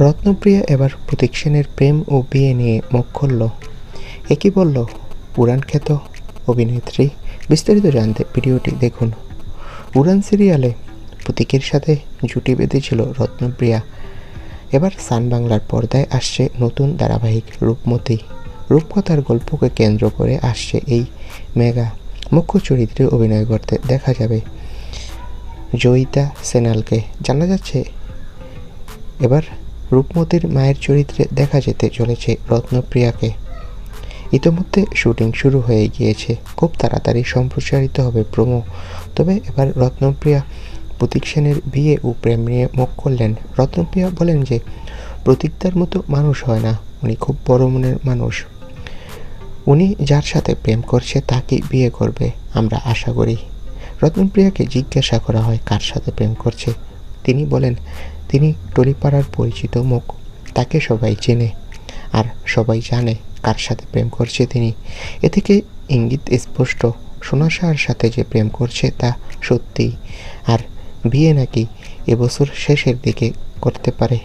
রত্নপ্রিয়া এবার প্রতীক সেনের প্রেম ও বিয়ে নিয়ে মুখ খুলল। একই বলল? পুরাণ খ্যাত অভিনেত্রী। বিস্তারিত জানতে ভিডিওটি দেখুন। উড়ান সিরিয়ালে প্রতীকের সাথে জুটি বেঁধেছিল রত্নপ্রিয়া। এবার সান বাংলার পর্দায় আসছে নতুন ধারাবাহিক রূপমতী। রূপকথার গল্পকে কেন্দ্র করে আসছে এই মেগা মুখ্য চরিত্রে অভিনয় করতে দেখা যাবে। জয়িতা সেনালকে জানা যাচ্ছে, এবার রূপমতির মায়ের চরিত্রে দেখা যেতে চলেছে রত্নপ্রিয়াকে। ইতোমধ্যে শুটিং শুরু হয়ে গিয়েছে। খুব তাড়াতাড়ি সম্প্রচারিত হবে প্রোমো। তবে এবার রত্নপ্রিয়া, প্রতীক সেনের বিয়ে ও প্রেম নিয়ে মুখ করলেন রত্নপ্রিয়া বলেন যে, প্রতীকদার মতো মানুষ হয় না। উনি খুব বড় মনের মানুষ। উনি যার সাথে প্রেম করছে তাকে বিয়ে করবে, আমরা আশা করি। রত্নপ্রিয়াকে জিজ্ঞাসা করা হয়, কার সাথে প্রেম করছে? তিনি বলেন তিনি টলিপাড়ার পরিচিত মুখ, তাকে সবাই চেনে আর সবাই জানে কার সাথে প্রেম করছে তিনি। এ থেকে ইঙ্গিত স্পষ্ট সোনাশাহার সাথে যে প্রেম করছে তা সত্যি আর বিয়ে নাকি এবছর শেষের দিকে করতে পারে।